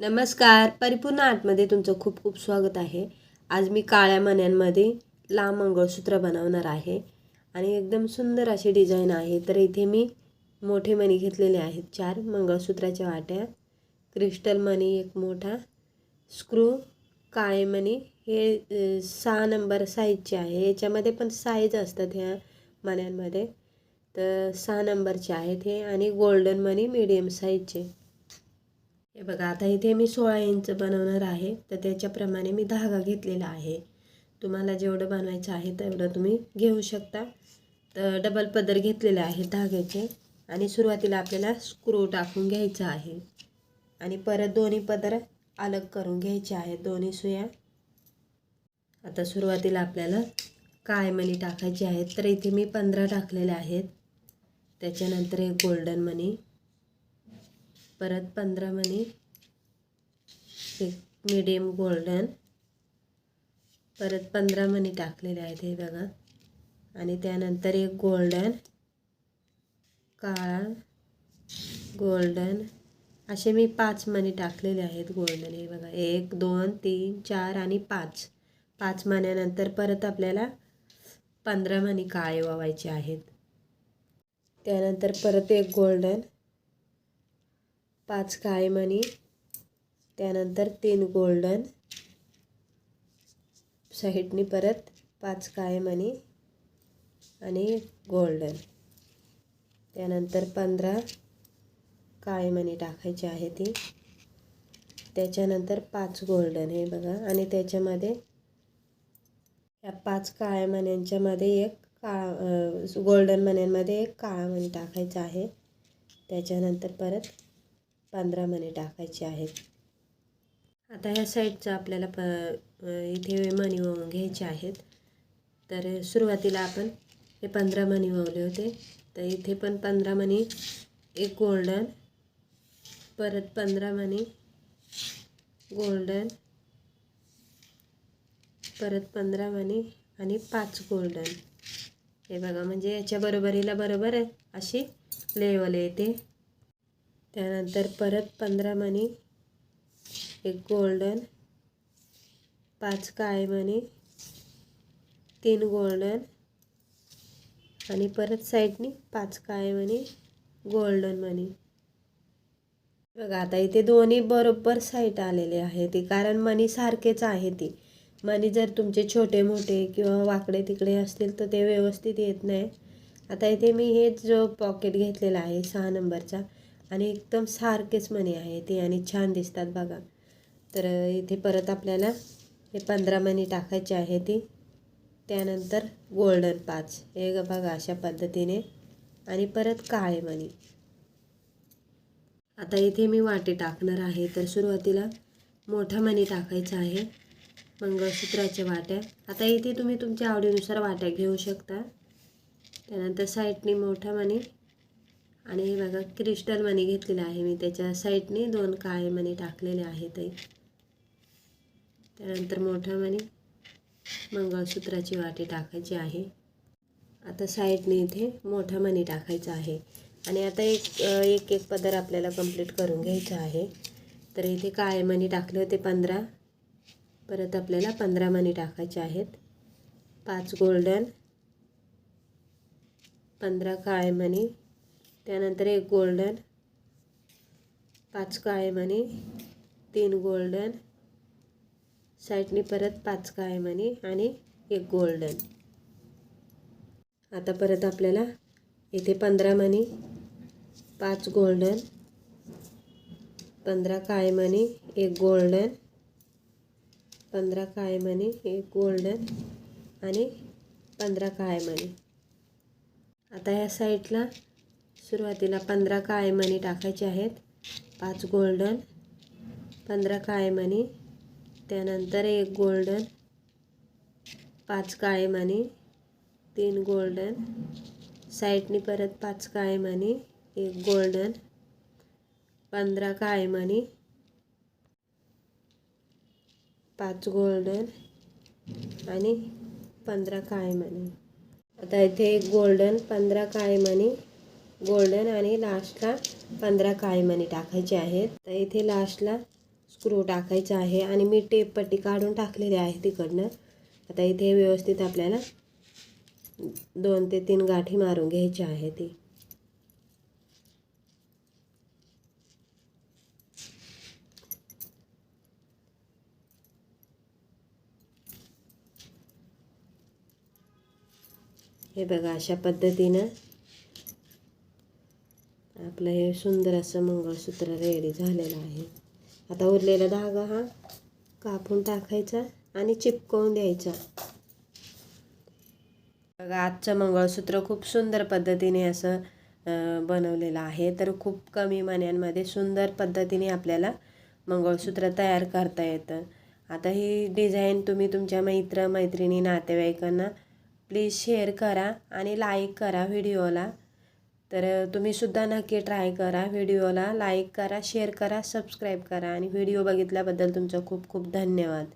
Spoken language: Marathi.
नमस्कार. परिपूर्ण आर्टमध्ये तुमचं खूप खूप स्वागत आहे. आज मी काळ्या मण्यांमध्ये लांब मंगळसूत्र बनवणार आहे. आणि एकदम सुंदर अशी डिझाईन आहे. तर इथे मी मोठे मणी घेतलेले आहेत. चार मंगळसूत्राच्या वाट्या क्रिस्टल मणी एक मोठा स्क्रू काळे मणी. हे सहा नंबर साईजचे आहे. याच्यामध्ये पण साईज असतात ह्या मण्यांमध्ये. तर सहा नंबरचे आहेत हे. आणि गोल्डन मनी मीडियम साईजचे हे बघा आता इथे मी सोळा इंच बनवणार आहे तर त्याच्याप्रमाणे मी धागा घेतलेला आहे. तुम्हाला जेवढं बनवायचं आहे तेवढं तुम्ही घेऊ शकता. तर डबल पदर घेतलेले आहे धाग्याचे आणि सुरुवातीला आपल्याला स्क्रू टाकून घ्यायचा आहे. आणि परत दोन्ही पदर अलग करून घ्यायचे आहेत दोन्ही सुया. आता सुरुवातीला आपल्याला काय मणी टाकायचे आहेत तर इथे मी पंधरा टाकलेले आहेत. त्याच्यानंतर एक गोल्डन मनी परत पंधरा मनी एक मिडियम गोल्डन परत पंधरा मनी टाकलेले आहेत हे बघा. आणि त्यानंतर एक गोल्डन काळा गोल्डन असे मी पाच मनी टाकलेले आहेत गोल्डन हे बघा. एक दोन तीन चार आणि पाच. पाच मण्यानंतर परत आपल्याला पंधरा मनी काळे वावायचे आहेत. त्यानंतर परत एक गोल्डन पाच काळेमणी त्यानंतर तीन गोल्डन. साईडनी परत पाच काळेमणी आणि गोल्डन. त्यानंतर पंधरा काळे मणी टाकायचे आहे ती. त्याच्यानंतर पाच गोल्डन हे बघा. आणि त्याच्यामध्ये या पाच काळ्या मण्यांच्यामध्ये एक काळा गोल्डन मण्यांमध्ये एक काळा मणी टाकायचा आहे. त्याच्यानंतर परत पंधरा मणी टाकायचे आहेत. आता ह्या साईडचं आपल्याला प इथे मणी वाहून घ्यायचे आहेत. तर सुरुवातीला आपण हे पंधरा मणी वाहले होते. तर इथे पण पंधरा मणी एक गोल्डन परत पंधरा मणी गोल्डन परत पंधरा मणी आणि पाच गोल्डन हे बघा म्हणजे याच्या बरोबरीला बरोबर आहे. अशी लेवल येते त्यानंतर परत पंधरा मणी एक गोल्डन पाच काळे मणी तीन गोल्डन आणि परत साईडनी पाच काळे मणी गोल्डन मणी. बघा आता इथे दोन्ही बरोबर साईट आलेले आहे ती कारण मणी सारखेच आहे ती. मणी जर तुमचे छोटे मोठे किंवा वाकडे तिकडे असतील तर ते व्यवस्थित येत नाही. आता इथे मी हेच जो पॉकेट घेतलेला आहे सहा नंबरचा आणि एकदम सारखेच मणी आहे ते आणि छान दिसतात बघा. तर इथे परत आपल्याला हे पंधरा मणी टाकायचे आहे ती. त्यानंतर गोल्डन पाच. हे बघा अशा पद्धतीने. आणि परत काळे मणी आता इथे मी वाटे टाकणार आहे. तर सुरुवातीला मोठा मणी टाकायचा आहे. मंगळसूत्राच्या वाट्या. आता इथे तुम्ही तुमच्या आवडीनुसार वाट्या घेऊ शकता. त्यानंतर साईडने मोठा मणी आणि हे बघा क्रिस्टल मनी घेतलेलं आहे मी. त्याच्या साईडने दोन काळे मणी टाकलेले आहेत त्यानंतर मोठा मणी मंगळसूत्राची वाटी टाकायची आहे. आता साईडने इथे मोठा मणी टाकायचा आहे. आणि आता एक एक एक पदर आपल्याला कंप्लीट करून घ्यायचा आहे. तर इथे काळे मणी टाकले होते पंधरा. परत आपल्याला पंधरा मणी टाकायचे आहेत. पाच गोल्डन पंधरा काळे मणी त्यानंतर एक गोल्डन पाच काळे तीन गोल्डन साईडनी परत पाच काळे आणि एक गोल्डन आता परत आपल्याला इथे पंधरा मणी पाच गोल्डन पंधरा काळे एक गोल्डन पंधरा काळे एक गोल्डन आणि पंधरा काळे आता या साईडला सुरुवातीला पंधरा काळेमणी टाकायचे आहेत. पाच गोल्डन पंधरा काळेमणी त्यानंतर एक गोल्डन पाच काळेमणी तीन गोल्डन साईडनी परत पाच काळेमणी एक गोल्डन पंधरा काळेमणी पाच गोल्डन आणि पंधरा काळेमणी. आता इथे एक गोल्डन पंधरा काळेमणी गोल्डन आणि लास्टला पंधरा काळे टाकायचे आहेत. तर इथे लास्टला स्क्रू टाकायचा आहे आणि मी टेप पट्टी काढून टाकलेली आहे तिकडनं. आता इथे व्यवस्थित आपल्याला दोन ते तीन गाठी मारून घ्यायची आहे ती. हे बघा अशा पद्धतीनं आपलं हे सुंदर असं मंगळसूत्र रेडी झालेलं आहे. आता उरलेला धागा हा कापून टाकायचा आणि चिपकवून द्यायचा. बघा आजचं मंगळसूत्र खूप सुंदर पद्धतीने असं बनवलेलं आहे. तर खूप कमी मण्यांमध्ये सुंदर पद्धतीने आपल्याला मंगळसूत्र तयार करता येतं. आता ही डिझाईन तुम्ही तुमच्या मित्र मैत्रिणी नातेवाईकांना प्लीज शेअर करा आणि लाईक करा व्हिडिओला. तर तुम्ही सुद्धा नक्की ट्राय करा. व्हिडिओला लाईक करा शेअर करा सबस्क्राईब करा. आणि व्हिडिओ बघितल्याबद्दल तुमचं खूप खूप धन्यवाद.